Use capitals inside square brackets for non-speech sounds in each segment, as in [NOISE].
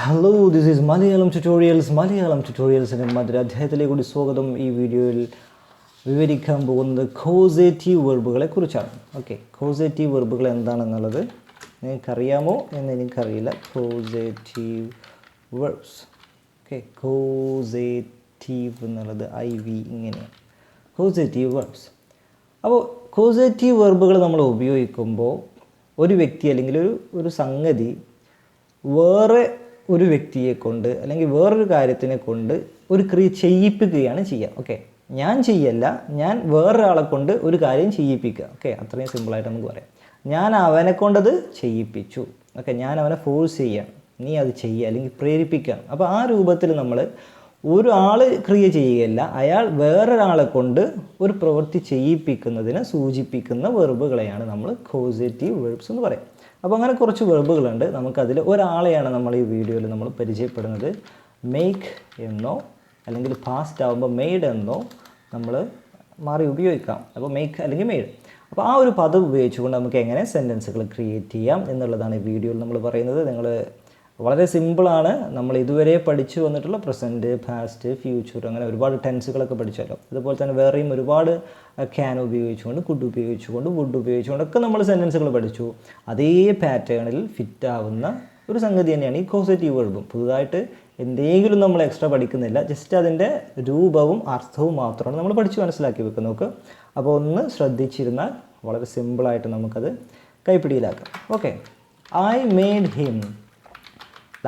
Hello this is Malayalam tutorials Malayalam ട്യൂട്ടോറിയൽസിന്റെ മറ്റൊരു അധ്യായത്തിലേക്ക് കൂടി സ്വാഗതം. ഈ വീഡിയോയിൽ വിവരിക്കാൻ പോകുന്നത് കോസേറ്റീവ് വെർബുകളെ കുറിച്ചാണ്. ഓക്കെ കോസേറ്റീവ് വെർബുകൾ എന്താണെന്നുള്ളത് നിങ്ങൾക്കറിയാമോ എന്ന് എനിക്കറിയില്ല. കോസേറ്റീവ് വെർബ്സ് ഓക്കെ കോസേറ്റീവ് എന്നുള്ളത് ഐ വി ഇങ്ങനെയാണ്. കോസേറ്റീവ് വെർബ്സ് അപ്പോൾ കോസേറ്റീവ് വെർബുകൾ നമ്മൾ ഉപയോഗിക്കുമ്പോൾ ഒരു വ്യക്തി അല്ലെങ്കിൽ ഒരു ഒരു സംഗതി വേറെ ഒരു വ്യക്തിയെ കൊണ്ട് അല്ലെങ്കിൽ വേറൊരു കാര്യത്തിനെ കൊണ്ട് ഒരു ക്രിയ ചെയ്യിപ്പിക്കുകയാണ് ചെയ്യുക. ഓക്കെ ഞാൻ ചെയ്യല്ല ഞാൻ വേറൊരാളെ കൊണ്ട് ഒരു കാര്യം ചെയ്യിപ്പിക്കുക. ഓക്കെ അത്രയും സിമ്പിളായിട്ട് നമുക്ക് പറയാം. ഞാൻ അവനെ കൊണ്ടത് ചെയ്യിപ്പിച്ചു. ഓക്കെ ഞാൻ അവനെ ഫോഴ്സ് ചെയ്യാണ്. നീ അത് ചെയ്യുക അല്ലെങ്കിൽ പ്രേരിപ്പിക്കാം അപ്പോൾ ആ രൂപത്തിൽ നമ്മൾ ഒരാൾ ക്രിയ ചെയ്യുകയല്ല അയാൾ വേറൊരാളെ കൊണ്ട് ഒരു പ്രവൃത്തി ചെയ്യിപ്പിക്കുന്നതിനെ സൂചിപ്പിക്കുന്ന വെർബുകളെയാണ് നമ്മൾ കോസിറ്റീവ് വെർബ്സ് എന്ന് പറയും അപ്പോൾ അങ്ങനെ കുറച്ച് വെർബുകളുണ്ട്. നമുക്കതിൽ ഒരാളെയാണ് നമ്മൾ ഈ വീഡിയോയിൽ നമ്മൾ പരിചയപ്പെടുന്നത്. മെയ്ക്ക് എന്നോ അല്ലെങ്കിൽ പാസ്റ്റ് ആകുമ്പോൾ മെയ്ഡ് എന്നോ നമ്മൾ മാറി ഉപയോഗിക്കാം. അപ്പോൾ മെയ്ക്ക് അല്ലെങ്കിൽ മെയ്ഡ് അപ്പോൾ ആ ഒരു പദം ഉപയോഗിച്ചുകൊണ്ട് നമുക്ക് എങ്ങനെ സെന്റൻസുകൾ ക്രിയേറ്റ് ചെയ്യാം എന്നുള്ളതാണ് ഈ വീഡിയോയിൽ നമ്മൾ പറയുന്നത്. നിങ്ങൾ വളരെ സിമ്പിളാണ്. നമ്മൾ ഇതുവരെ പഠിച്ചു വന്നിട്ടുള്ള പ്രസന്റ് പാസ്റ്റ് ഫ്യൂച്ചർ അങ്ങനെ ഒരുപാട് ടെൻസുകളൊക്കെ പഠിച്ചല്ലോ അതുപോലെ തന്നെ വേറെയും ഒരുപാട് ക്യാൻ ഉപയോഗിച്ചുകൊണ്ട് കുഡ് ഉപയോഗിച്ചുകൊണ്ട് വുഡ് ഉപയോഗിച്ചുകൊണ്ടൊക്കെ നമ്മൾ സെന്റൻസുകൾ പഠിച്ചു. അതേ പാറ്റേണിൽ ഫിറ്റ് ആവുന്ന ഒരു സംഗതി തന്നെയാണ് ഈ കോസേറ്റീവ് വേൾബും പുതുതായിട്ട് എന്തെങ്കിലും നമ്മൾ എക്സ്ട്രാ പഠിക്കുന്നില്ല ജസ്റ്റ് അതിന്റെ രൂപവും അർത്ഥവും മാത്രമാണ് നമ്മൾ പഠിച്ചു മനസ്സിലാക്കി വെക്കുന്നത് നോക്ക്. അപ്പോൾ ഒന്ന് ശ്രദ്ധിച്ചിരുന്നാൽ വളരെ സിമ്പിളായിട്ട് നമുക്കത് കൈപ്പിടിയിലാക്കാം. Okay I made him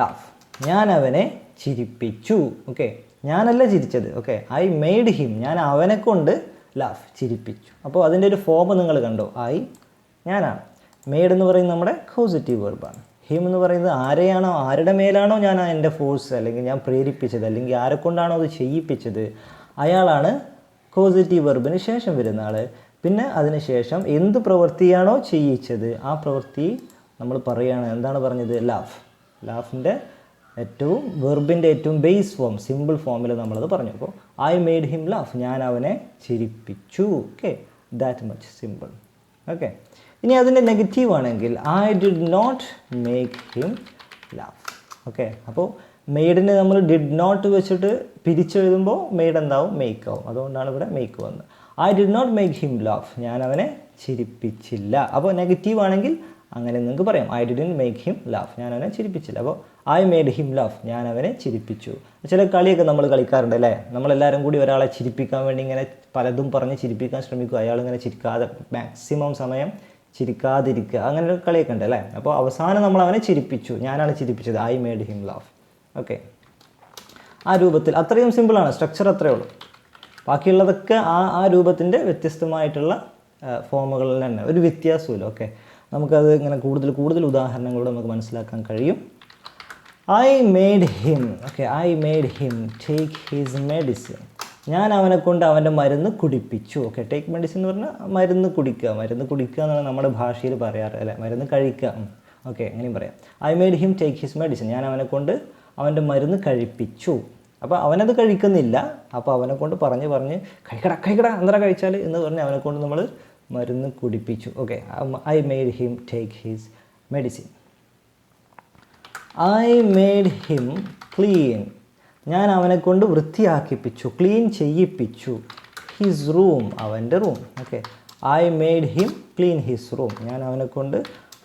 laugh ഞാൻ അവനെ ചിരിപ്പിച്ചു. ഓക്കെ? ഞാനല്ല ചിരിച്ചത്. ഓക്കെ? I made him. ഞാൻ അവനെ കൊണ്ട് ലാഫ് ചിരിപ്പിച്ചു. അപ്പോൾ അതിന്റെ ഒരു ഫോം നിങ്ങൾ കണ്ടോ? ഐ ഞാനാണ്. മെയ്ഡ് എന്ന് പറയുന്നത് നമ്മുടെ പോസിറ്റീവ് വെർബാണ് ഹിം എന്ന് പറയുന്നത് ആരെയാണോ ആരുടെ മേലാണോ ഞാൻ എന്റെ ഫോഴ്സ് അല്ലെങ്കിൽ ഞാൻ പ്രേരിപ്പിച്ചത് അല്ലെങ്കിൽ ആരെ കൊണ്ടാണോ അത് ചെയ്യിപ്പിച്ചത്. അയാളാണ് കോസിറ്റീവ് വെർബിന് ശേഷം വരുന്ന ആൾ പിന്നെ അതിന് ശേഷം എന്ത് പ്രവൃത്തിയാണോ ചെയ്യിച്ചത് ആ പ്രവൃത്തി നമ്മൾ പറയുകയാണ്. എന്താണ് പറഞ്ഞത്? ലാഫ് ലാഫിന്റെ ഏറ്റവും വെർബിന്റെ ഏറ്റവും ബേസ് ഫോം സിമ്പിൾ ഫോമിൽ നമ്മളത് പറഞ്ഞു. അപ്പോൾ ഐ മെയ്ഡ് ഹിം ലാഫ് ഞാൻ അവനെ ചിരിപ്പിച്ചു. Okay that much simple okay ഇനി അതിന്റെ നെഗറ്റീവ് ആണെങ്കിൽ I did not make him laugh okay അപ്പോൾ മെയ്ഡിനെ നമ്മൾ ഡിഡ് നോട്ട് വെച്ചിട്ട് പിരിച്ചെഴുതുമ്പോൾ മെയ്ഡ് എന്താവും? മേക്ക് ആവും. അതുകൊണ്ടാണ് ഇവിടെ മേക്ക് വന്നത്. I did not make him laugh ഞാൻ അവനെ ചിരിപ്പിച്ചില്ല. അപ്പോൾ നെഗറ്റീവ് ആണെങ്കിൽ അങ്ങനെ നിങ്ങൾക്ക് പറയാം I didn't make him laugh ഞാൻ അവനെ ചിരിപ്പിച്ചില്ല. അപ്പോൾ ഐ മെയ്ഡ് ഹിം ലാഫ് ഞാൻ അവനെ ചിരിപ്പിച്ചു. ചില കളിയൊക്കെ നമ്മൾ കളിക്കാറുണ്ട് അല്ലേ? നമ്മളെല്ലാവരും കൂടി ഒരാളെ ചിരിപ്പിക്കാൻ വേണ്ടി ഇങ്ങനെ പലതും പറഞ്ഞ് ചിരിപ്പിക്കാൻ ശ്രമിക്കും. അയാളിങ്ങനെ ചിരിക്കാതെ മാക്സിമം സമയം ചിരിക്കാതിരിക്കുക. അങ്ങനെ ഒരു കളിയൊക്കെ ഉണ്ട് അല്ലേ? അപ്പോൾ അവസാനം നമ്മൾ അവനെ ചിരിപ്പിച്ചു. ഞാനാണ് ചിരിപ്പിച്ചത് I made him laugh okay ആ രൂപത്തിൽ അത്രയും സിമ്പിളാണ് സ്ട്രക്ചർ അത്രയേ ഉള്ളൂ. ബാക്കിയുള്ളതൊക്കെ ആ ആ രൂപത്തിന്റെ വ്യത്യസ്തമായിട്ടുള്ള ഫോമുകളിൽ തന്നെ. ഒരു വ്യത്യാസമില്ല ഓക്കെ നമുക്കത് ഇങ്ങനെ കൂടുതൽ കൂടുതൽ ഉദാഹരണങ്ങളോട് നമുക്ക് മനസ്സിലാക്കാൻ കഴിയും. I made him okay I made him take his medicine ഞാൻ അവനെ കൊണ്ട് അവന്റെ മരുന്ന് കുടിപ്പിച്ചു. ഓക്കെ ടേക്ക് മെഡിസിൻ എന്ന് പറഞ്ഞാൽ മരുന്ന് കുടിക്കുക. മരുന്ന് കുടിക്കുക എന്നാണ് നമ്മുടെ ഭാഷയിൽ പറയാറ് അല്ലേ? മരുന്ന് കഴിക്കുക ഓക്കെ അങ്ങനെയും പറയാം. I made him take his medicine ഞാൻ അവനെ കൊണ്ട് അവന്റെ മരുന്ന് കഴിപ്പിച്ചു. അപ്പോൾ അവനത് കഴിക്കുന്നില്ല. അപ്പോൾ അവനെ കൊണ്ട് പറഞ്ഞ് പറഞ്ഞ് കഴിക്കട കഴിക്കട എന്താ കഴിച്ചാൽ എന്ന് പറഞ്ഞ് അവനെ കൊണ്ട് നമ്മൾ മരുന്ന് കുടിപ്പിച്ചു. Okay I made him take his medicine I made him clean ഞാൻ അവനെ കൊണ്ട് വൃത്തിയാക്കിപ്പിച്ചു ക്ലീൻ ചെയ്യിപ്പിച്ചു. ഹിസ് റൂം അവന്റെ room okay I made him clean his room ഞാൻ അവനെ കൊണ്ട്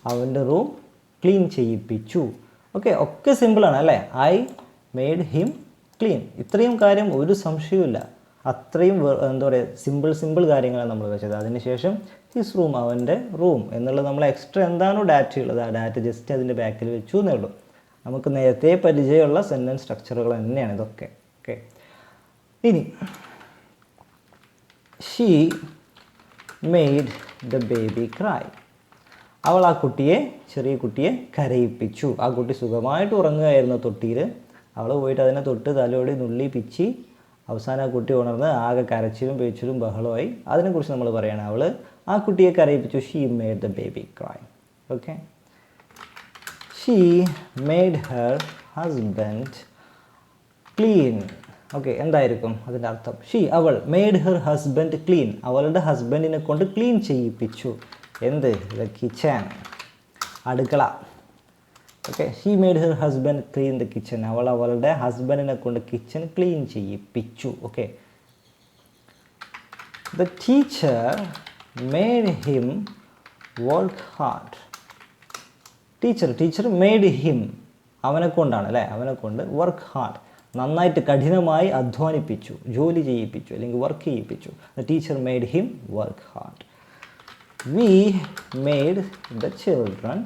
അവന്റെ റൂം ക്ലീൻ ചെയ്യിപ്പിച്ചു. ഓക്കെ ഒക്കെ സിമ്പിളാണ് അല്ലേ? ഐ മെയ്ഡ് ഹിം ക്ലീൻ ഇത്രയും കാര്യം ഒരു സംശയവുമില്ല. അത്രയും എന്താ പറയുക സിമ്പിൾ സിമ്പിൾ കാര്യങ്ങളാണ് നമ്മൾ വെച്ചത്. അതിനുശേഷം ഹിസ് റൂം അവന്റെ റൂം എന്നുള്ളത് നമ്മൾ എക്സ്ട്രാ എന്താണോ ഡാറ്റ ഉള്ളത് ആ ഡാറ്റ ജസ്റ്റ് അതിന്റെ ബാക്കിൽ വെച്ചു എന്നേ നമുക്ക് നേരത്തെ പരിചയമുള്ള സെന്റൻസ് സ്ട്രക്ചറുകൾ തന്നെയാണ് ഇതൊക്കെ. ഓക്കെ ഇനി she made the baby cry അവൾ ആ കുട്ടിയെ ചെറിയ കുട്ടിയെ കരയിപ്പിച്ചു. ആ കുട്ടി സുഖമായിട്ട് ഉറങ്ങുകയായിരുന്നു തൊട്ടിയിൽ അവൾ പോയിട്ട് അതിനെ തൊട്ട് തലോടി നുള്ളി പിച്ചി അവസാനം ആ കുട്ടി ഉണർന്ന് ആകെ കരച്ചിലും പേച്ചിലും ബഹളമായി അതിനെക്കുറിച്ച് നമ്മൾ പറയുകയാണ് അവൾ ആ കുട്ടിയെ കരയിപ്പിച്ചു. She made the baby cry okay she made her husband clean okay എന്തായിരിക്കും അതിന്റെ അർത്ഥം? ഷീ അവൾ മെയ്ഡ് ഹെർ ഹസ്ബൻഡ് ക്ലീൻ അവളുടെ ഹസ്ബൻഡിനെ കൊണ്ട് ക്ലീൻ ചെയ്യിപ്പിച്ചു. എന്ത്? ദ കിച്ചൻ അടുക്കള. Okay she made her husband clean the kitchen അവൾ അവളുടെ ഹസ്ബൻഡിനെ കൊണ്ട് kitchen clean ചെയ്യിപ്പിച്ചു. Okay the teacher made him work hard teacher teacher made him അവനെ കൊണ്ടാണ് അല്ലേ? അവനെ കൊണ്ട് വർക്ക് ഹാർഡ് നന്നായിട്ട് കഠിനമായി അധ്വാനിപ്പിച്ചു ജോലി ചെയ്യിപ്പിച്ചു അല്ലെങ്കിൽ work ചെയ്യിപ്പിച്ചു. The teacher made him work hard we made the children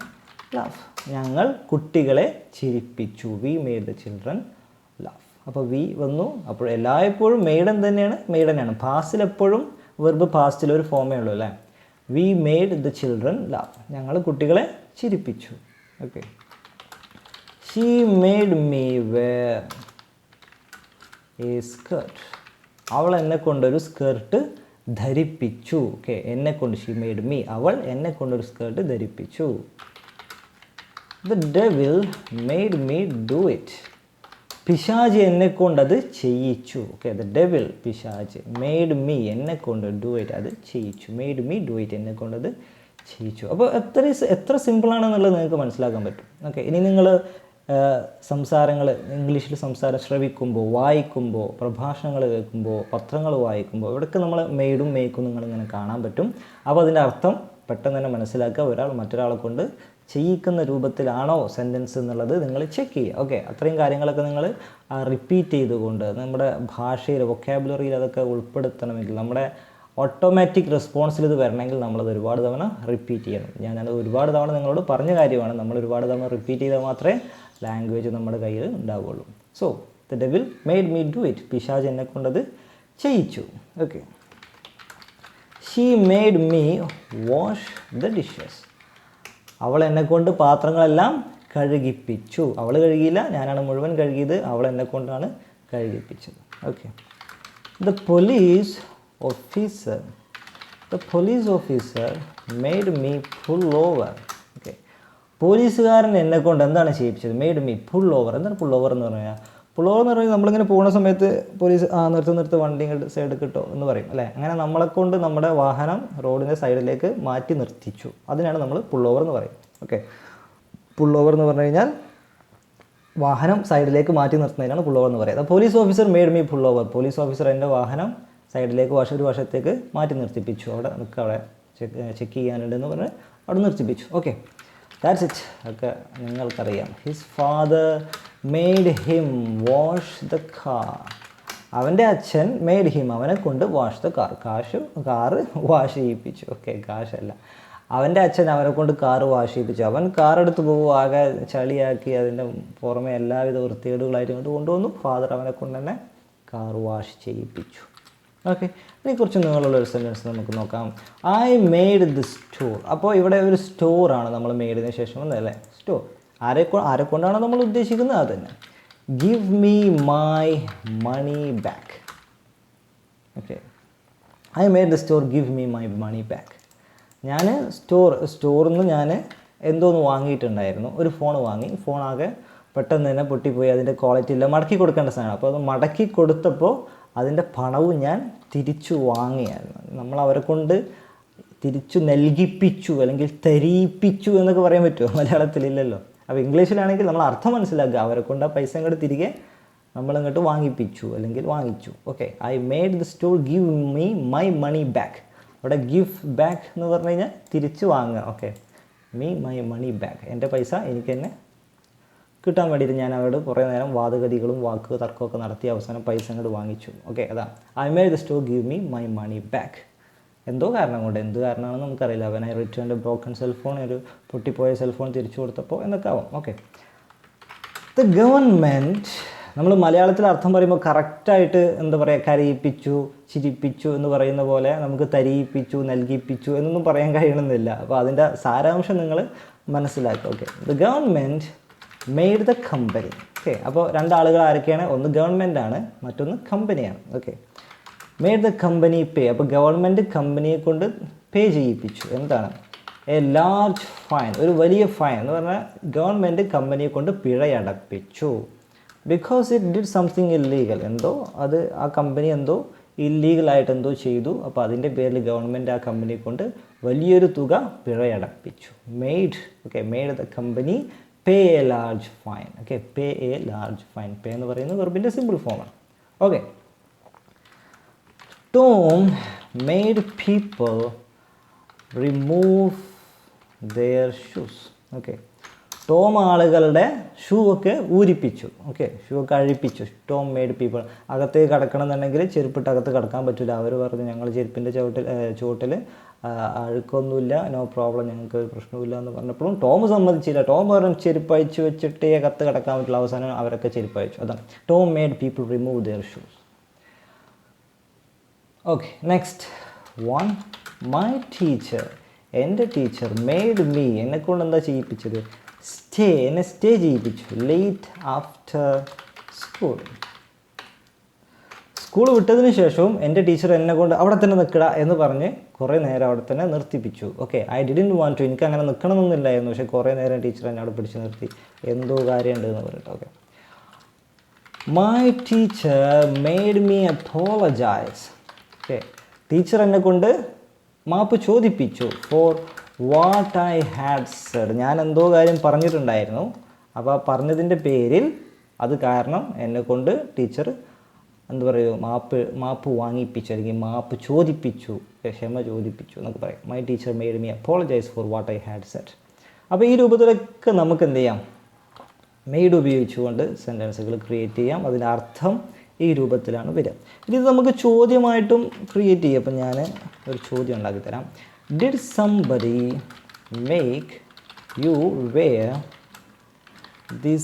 love ഞങ്ങൾ കുട്ടികളെ ചിരിപ്പിച്ചു. We made the children laugh അപ്പോൾ വി വന്നു. അപ്പോൾ എല്ലായ്പ്പോഴും മെയ്ഡൻ തന്നെയാണ് മെയ്ഡനാണ് പാസ്റ്റിൽ എപ്പോഴും വെർബ് പാസ്റ്റിൽ ഒരു ഫോമേ ഉള്ളൂ അല്ലേ? We made the children laugh ഞങ്ങൾ കുട്ടികളെ ചിരിപ്പിച്ചു. Okay she made me wear a skirt അവൾ എന്നെ കൊണ്ടൊരു സ്കേർട്ട് ധരിപ്പിച്ചു. ഓക്കെ എന്നെ കൊണ്ട് ഷീ മെയ്ഡ് മീ അവൾ എന്നെ കൊണ്ടൊരു സ്കേർട്ട് ധരിപ്പിച്ചു. The devil made me do it പിശാജ് എന്നെ കൊണ്ട് അത് ചെയ്യിച്ചു. ഓക്കെ ദ ഡെവിൽ പിശാജ് മെയ്ഡ് മീ എന്നെ കൊണ്ട് ഡു ഇറ്റ് അത് ചെയ്യിച്ചു. മെയ്ഡ് മീ ഡു ഇറ്റ് എന്നെ കൊണ്ടത് ചെയ്യിച്ചു. അപ്പോൾ എത്ര എത്ര സിമ്പിളാണെന്നുള്ളത് നിങ്ങൾക്ക് മനസ്സിലാക്കാൻ പറ്റും. ഓക്കെ ഇനി നിങ്ങൾ സംസാരങ്ങൾ ഇംഗ്ലീഷിൽ സംസാരം ശ്രവിക്കുമ്പോൾ വായിക്കുമ്പോൾ പ്രഭാഷണങ്ങൾ കേൾക്കുമ്പോൾ പത്രങ്ങൾ വായിക്കുമ്പോൾ ഇവിടെയൊക്കെ നമ്മൾ മെയ്ഡും മേക്കും നിങ്ങളിങ്ങനെ കാണാൻ പറ്റും. അപ്പോൾ അതിന്റെ അർത്ഥം പെട്ടെന്ന് തന്നെ മനസ്സിലാക്കുക. ഒരാൾ മറ്റൊരാളെ കൊണ്ട് ചെയ്യിക്കുന്ന രൂപത്തിലാണോ സെന്റൻസ് എന്നുള്ളത് നിങ്ങൾ ചെക്ക് ചെയ്യുക. ഓക്കെ അത്രയും കാര്യങ്ങളൊക്കെ നിങ്ങൾ റിപ്പീറ്റ് ചെയ്തുകൊണ്ട് നമ്മുടെ ഭാഷയിൽ വൊക്കാബുലറിയിൽ അതൊക്കെ ഉൾപ്പെടുത്തണമെങ്കിൽ നമ്മുടെ ഓട്ടോമാറ്റിക് റെസ്പോൺസിൽ ഇത് വരണമെങ്കിൽ നമ്മളത് ഒരുപാട് തവണ റിപ്പീറ്റ് ചെയ്യണം. ഞാൻ അത് ഒരുപാട് തവണ നിങ്ങളോട് പറഞ്ഞ കാര്യമാണ്. നമ്മൾ ഒരുപാട് തവണ റിപ്പീറ്റ് ചെയ്താൽ മാത്രമേ ലാംഗ്വേജ് നമ്മുടെ കയ്യിൽ ഉണ്ടാവുകയുള്ളൂ so the devil made me do it പിശാജ് എന്നെ കൊണ്ടത് ചെയ്യിച്ചു. Okay she made me wash the dishes അവൾ എന്നെ കൊണ്ട് പാത്രങ്ങളെല്ലാം കഴുകിപ്പിച്ചു. അവൾ കഴുകിയില്ല ഞാനാണ് മുഴുവൻ കഴുകിയത്. അവൾ എന്നെ കൊണ്ടാണ് കഴുകിപ്പിച്ചത്. Okay the police officer the police officer made me pull over okay പോലീസുകാരൻ എന്നെ കൊണ്ട് എന്താണ് ചെയ്യിപ്പിച്ചത്? മെയ്ഡ് മീ ഫുൾ ഓവർ എന്താണ് ഫുൾ ഓവർ എന്ന് പറഞ്ഞാൽ ഓവർ എന്ന് പറഞ്ഞാൽ നമ്മളിങ്ങനെ പോകുന്ന സമയത്ത് പോലീസ് ആ നിർത്ത് നിർത്ത് വണ്ടി ഇങ്ങോട്ട് സൈഡ് കിട്ടോ എന്ന് പറയും അല്ലേ? അങ്ങനെ നമ്മളെ കൊണ്ട് നമ്മുടെ വാഹനം റോഡിന്റെ സൈഡിലേക്ക് മാറ്റി നിർത്തിച്ചു. അതിനാണ് നമ്മൾ പുള്ളോവർ എന്ന് പറയും ഓക്കെ പുള്ളോവർ എന്ന് പറഞ്ഞു കഴിഞ്ഞാൽ വാഹനം സൈഡിലേക്ക് മാറ്റി നിർത്തുന്നതിനാണ് പുള്ളോവർ എന്ന് പറയുന്നത്. Police officer made me pull over police officer എന്റെ വാഹനം സൈഡിലേക്ക് വശ ഒരു വശത്തേക്ക് മാറ്റി നിർത്തിപ്പിച്ചു. അവിടെ നമുക്ക് അവിടെ ചെക്ക് ചെയ്യാനുണ്ടെന്ന് പറഞ്ഞ് അവിടെ നിർത്തിപ്പിച്ചു. ഓക്കെ ദാറ്റ്സ് ഇറ്റ് ഒക്കെ നിങ്ങൾക്കറിയാം. His father made him wash the car അവന്റെ അച്ഛൻ മെയ്ഡ് ഹിം അവനെ കൊണ്ട് വാഷ് ദ കാർ കാശ് കാറ് വാഷ് ചെയ്യിപ്പിച്ചു. ഓക്കെ കാശല്ല. അവന്റെ അച്ഛൻ അവനെ കൊണ്ട് കാറ് വാഷ് ചെയ്യിപ്പിച്ചു. അവൻ കാർ എടുത്ത് പോകും ആകെ ചളിയാക്കി അതിന്റെ പുറമെ എല്ലാവിധ വൃത്തികേടുകളായിട്ട് കൊണ്ട് കൊണ്ടുവന്നു. ഫാദർ അവനെ കൊണ്ട് തന്നെ കാർ വാഷ് ചെയ്യിപ്പിച്ചു. ഓക്കെ. ഇതിനെക്കുറിച്ച് നിങ്ങളുള്ള ഒരു സെന്റൻസ് നമുക്ക് നോക്കാം. ഐ മെയ്ഡ് ദി സ്റ്റോർ അപ്പോൾ ഇവിടെ ഒരു സ്റ്റോറാണ് നമ്മൾ മെയ്ഡിന് ശേഷം വന്നതല്ലേ സ്റ്റോർ ആരെ കൊ- ആരെ കൊണ്ടാണ് നമ്മൾ ഉദ്ദേശിക്കുന്നത്? അത് തന്നെ. Give me my money back okay I made the store give me my money back ഞാൻ സ്റ്റോർ സ്റ്റോറിൽ നിന്ന് ഞാൻ എന്തോന്ന് വാങ്ങിയിട്ടുണ്ടായിരുന്നു. ഒരു ഫോൺ വാങ്ങി. ഫോണാകെ പെട്ടെന്ന് തന്നെ പൊട്ടിപ്പോയി. അതിന്റെ ക്വാളിറ്റി ഇല്ല മടക്കി കൊടുക്കേണ്ട സാധനം. അപ്പോൾ അത് മടക്കി കൊടുത്തപ്പോൾ അതിന്റെ പണവും ഞാൻ തിരിച്ചു വാങ്ങിയായിരുന്നു. നമ്മൾ അവരെ കൊണ്ട് തിരിച്ചു നൽകിപ്പിച്ചു അല്ലെങ്കിൽ തരിപ്പിച്ചു എന്നൊക്കെ പറയാൻ പറ്റുമോ? [LAUGHS] മലയാളത്തിലില്ലല്ലോ അപ്പോൾ ഇംഗ്ലീഷിലാണെങ്കിൽ നമ്മൾ അർത്ഥം മനസ്സിലാക്കുക. അവരെ കൊണ്ട് ആ പൈസ ഇങ്ങോട്ട് തിരികെ നമ്മളിങ്ങോട്ട് വാങ്ങിപ്പിച്ചു അല്ലെങ്കിൽ വാങ്ങിച്ചു. Okay I made the store give me my money back അവിടെ ഗിവ് ബാക്ക് എന്ന് പറഞ്ഞു കഴിഞ്ഞാൽ തിരിച്ച് വാങ്ങുക. Okay me my money back എന്റെ പൈസ എനിക്ക് തന്നെ കിട്ടാൻ വേണ്ടിയിട്ട് ഞാൻ അവരോട് കുറേ നേരം വാദഗതികളും വാക്ക് തർക്കമൊക്കെ നടത്തി അവസാനം പൈസ അങ്ങോട്ട് വാങ്ങിച്ചു. ഓക്കെ അതാ. I made the store give me my money back എന്തോ കാരണം കൊണ്ട് എന്ത് കാരണമാണെന്ന് നമുക്കറിയില്ല. അവൻ ഐ റിട്ടേൺ ബ്രോക്കൺ സെൽഫോൺ ഒരു പൊട്ടിപ്പോയ സെൽഫോൺ തിരിച്ചു കൊടുത്തപ്പോൾ എന്നൊക്കെ ആവാം. ഓക്കെ ദ ഗവൺമെന്റ് നമ്മൾ മലയാളത്തിൽ അർത്ഥം പറയുമ്പോൾ കറക്റ്റായിട്ട് എന്താ പറയുക കരയിപ്പിച്ചു ചിരിപ്പിച്ചു എന്ന് പറയുന്ന പോലെ നമുക്ക് തരിയിപ്പിച്ചു നൽകിപ്പിച്ചു എന്നൊന്നും പറയാൻ കഴിയണമെന്നില്ല. അപ്പോൾ അതിന്റെ സാരാംശം നിങ്ങൾ മനസ്സിലാക്കുക. Okay the government made the company okay അപ്പോൾ രണ്ടാളുകൾ ആരൊക്കെയാണ്? ഒന്ന് ഗവൺമെന്റ് ആണ് മറ്റൊന്ന് കമ്പനിയാണ് okay made the company pay അപ്പോൾ ഗവൺമെന്റ് കമ്പനിയെ കൊണ്ട് പേ ചെയ്യിപ്പിച്ചു. എന്താണ്? എ ലാർജ് ഫൈൻ ഒരു വലിയ ഫൈൻ എന്ന് പറഞ്ഞാൽ ഗവൺമെന്റ് കമ്പനിയെ കൊണ്ട് പിഴയടപ്പിച്ചു. Because it did something illegal എന്തോ? അത് ആ കമ്പനി എന്തോ ഇല്ലീഗലായിട്ട് എന്തോ ചെയ്തു. അപ്പോൾ അതിന്റെ പേരിൽ ഗവൺമെന്റ് ആ കമ്പനിയെ കൊണ്ട് വലിയൊരു തുക പിഴയടപ്പിച്ചു. Made okay made the company pay a large fine okay pay a large fine pay എന്ന് പറയുന്നത് വെർബിന്റെ സിമ്പിൾ ഫോമാണ് okay Tom made people remove their shoes okay Tom ആളുകളുടെ ഷൂ ഒക്കെ ഊരിപ്പിച്ചു. ഓക്കെ ഷൂ ഒക്കെ അഴിപ്പിച്ചു. ടോം മെയ്ഡ് പീപ്പിൾ അകത്തേക്ക് കിടക്കണം എന്നുണ്ടെങ്കിൽ ചെരുപ്പിട്ട് അകത്ത് കടക്കാൻ പറ്റില്ല അവർ പറഞ്ഞു ഞങ്ങൾ ചെരുപ്പിന്റെ ചുവട്ടിൽ ചുവട്ടിൽ അഴുക്കൊന്നുമില്ല. നോ പ്രോബ്ലം ഞങ്ങൾക്ക് ഒരു പ്രശ്നമില്ല എന്ന് പറഞ്ഞപ്പോഴും ടോം സമ്മതിച്ചില്ല. ടോം പറഞ്ഞു ചെരുപ്പ് അഴിച്ചു വെച്ചിട്ടേ അകത്ത് കിടക്കാൻ പറ്റില്ല അവസാനം അവരൊക്കെ ചെരുപ്പ് അയച്ചു അതാണ്. Tom made people remove their shoes okay next one my teacher എന്റെ ടീച്ചർ മെയ്ഡ് മീ എന്നെക്കൊണ്ട് എന്താ ചെയ്യിപ്പിച്ചത്? സ്റ്റേ എന്നെ സ്റ്റേ ചെയ്യിപ്പിച്ചു ലേറ്റ് ആഫ്റ്റർ സ്കൂൾ സ്കൂൾ വിട്ടതിന് ശേഷവും എന്റെ ടീച്ചർ എന്നെ കൊണ്ട് അവിടെ തന്നെ നിൽക്കട എന്ന് പറഞ്ഞ് കുറേ നേരം അവിടെ തന്നെ നിർത്തിപ്പിച്ചു. Okay I didn't want to എനിക്ക് അങ്ങനെ നിൽക്കണമെന്നില്ലായിരുന്നു. പക്ഷേ കുറേ നേരം ടീച്ചർ എന്നെ അവിടെ പിടിച്ച് നിർത്തി. എന്തോ കാര്യമുണ്ട് എന്ന് പറഞ്ഞിട്ട്. Okay my teacher made me apologise okay teacher എന്നെ കൊണ്ട് മാപ്പ് ചോദിപ്പിച്ചു for what I had said ഞാൻ എന്തോ കാര്യം പറഞ്ഞിട്ടുണ്ടായിരുന്നു. അപ്പോൾ പറഞ്ഞതിന്റെ പേരിൽ അത് കാരണം എന്നെ കൊണ്ട് ടീച്ചർ എന്താ പറയുക മാപ്പ് മാപ്പ് വാങ്ങിപ്പിച്ചു അല്ലെങ്കിൽ മാപ്പ് ചോദിപ്പിച്ചു ക്ഷമ ചോദിപ്പിച്ചു എന്നൊക്കെ പറയും. My teacher made me apologise for what I had said അപ്പോൾ ഈ രൂപത്തിലൊക്കെ നമുക്ക് എന്ത് ചെയ്യാം? മെയ്ഡ് ഉപയോഗിച്ചുകൊണ്ട് സെന്റൻസുകൾ ക്രിയേറ്റ് ചെയ്യാം. അതിന്റെ അർത്ഥം ഈ രൂപത്തിലാണ് വരിക. ഇനി നമുക്ക് ചോദ്യമായിട്ടും ക്രിയേറ്റ് ചെയ്യാം. അപ്പം ഞാൻ ഒരു ചോദ്യം ഉണ്ടാക്കി തരാം did somebody make you wear this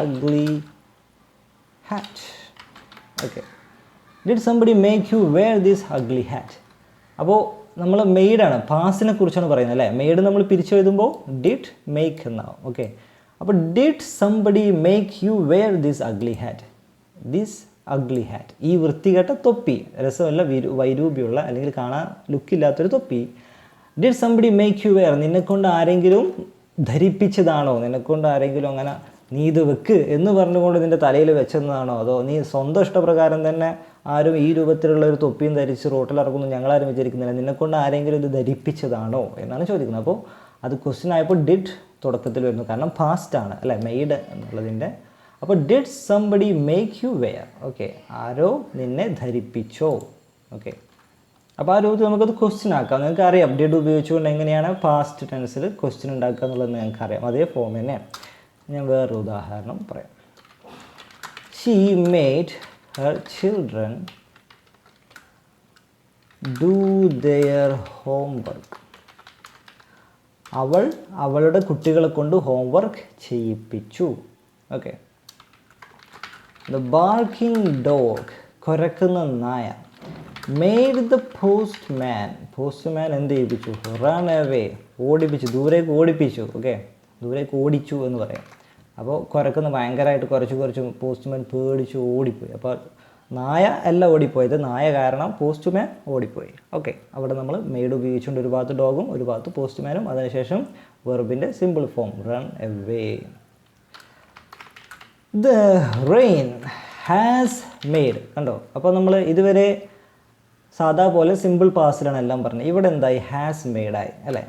ugly hat? Okay. Did somebody make you wear this ugly hat അപ്പോൾ നമ്മൾ മെയ്ഡാണ് പാസിനെ കുറിച്ചാണ് പറയുന്നത് അല്ലേ? മെയ്ഡ് നമ്മൾ പിരിച്ചു എഴുതുമ്പോൾ ഡിഡ് മേക്ക് എന്നാവും. ഓക്കെ അപ്പോൾ did somebody make you wear this ugly hat this ugly hat ഈ വൃത്തികെട്ട തൊപ്പി. രസമല്ല വിരു വൈരൂപ്യമുള്ള അല്ലെങ്കിൽ കാണാൻ ലുക്കില്ലാത്തൊരു തൊപ്പി. Did somebody make you wear നിന്നെക്കൊണ്ട് ആരെങ്കിലും ധരിപ്പിച്ചതാണോ? നിന്നെക്കൊണ്ട് ആരെങ്കിലും അങ്ങനെ നീ ഇത് വെക്ക് എന്ന് പറഞ്ഞുകൊണ്ട് നിന്റെ തലയിൽ വെച്ചതാണോ അതോ നീ സ്വന്തം ഇഷ്ടപ്രകാരം തന്നെ ആരും ഈ രൂപത്തിലുള്ള ഒരു തൊപ്പിയും ധരിച്ച് റോട്ടിൽ ഇറക്കുന്നു ഞങ്ങളാരും വിചാരിക്കുന്നില്ല. നിന്നെക്കൊണ്ട് ആരെങ്കിലും ഇത് ധരിപ്പിച്ചതാണോ? എന്നാണ് ചോദിക്കുന്നത്. അപ്പോൾ അത് ക്വസ്റ്റ്യൻ ആയപ്പോൾ ഡിഡ് തുടക്കത്തിൽ വരുന്നു. കാരണം ഫാസ്റ്റ് ആണ് അല്ലേ? മെയ്ഡ് എന്നുള്ളതിന്റെ. അപ്പോൾ did somebody make you wear okay ആരോ നിന്നെ ധരിപ്പിച്ചോ? ഓക്കെ അപ്പോൾ ആ രൂപത്തിൽ നമുക്കത് ക്വസ്റ്റ്യൻ ആക്കാം. നിങ്ങൾക്ക് അറിയാം ഡിഡ് ഉപയോഗിച്ചുകൊണ്ട് എങ്ങനെയാണ് പാസ്റ്റ് ടെൻസിൽ ക്വസ്റ്റ്യൻ ഉണ്ടാക്കുക എന്നുള്ളത് നിങ്ങൾക്ക് അറിയാം. അതേ ഫോം തന്നെ. ഞാൻ വേറൊരു ഉദാഹരണം പറയാം. She made her children do their homework അവൾ അവളുടെ കുട്ടികളെ കൊണ്ട് ഹോംവർക്ക് ചെയ്യിപ്പിച്ചു. ഓക്കെ ദ ബാർക്കിംഗ് ഡോഗ് കുരക്കുന്ന നായ. Made the postman postman എന്ത് ചെയ്യിപ്പിച്ചു? റൺ അവേ ഓടിപ്പിച്ചു. ദൂരേക്ക് ഓടിപ്പിച്ചു. ഓക്കെ ദൂരേക്ക് ഓടിച്ചു എന്ന് പറയാം. അപ്പോൾ കുരക്കുന്ന. ഭയങ്കരമായിട്ട് കുറച്ച് കുറച്ച് പോസ്റ്റ്മാൻ പേടിച്ച് ഓടിപ്പോയി. അപ്പോൾ നായ അല്ല ഓടിപ്പോയത്. നായ കാരണം പോസ്റ്റ്മാൻ ഓടിപ്പോയി. ഓക്കെ അവിടെ നമ്മൾ മെയ്ഡ് ഉപയോഗിച്ചുകൊണ്ട് ഒരു ഭാഗത്ത് ഡോഗും ഒരു ഭാഗത്ത് പോസ്റ്റ്മാനും അതിനുശേഷം വെർബിന്റെ simple form run away the rain has made കണ്ടോ? അപ്പോൾ നമ്മൾ ഇതുവരെ സാധാ പോലെ സിമ്പിൾ പാസ്റ്റിലാണ് എല്ലാം പറഞ്ഞത്. ഇവിടെ എന്തായി? ഹാസ് മെയ്ഡായി അല്ലേ?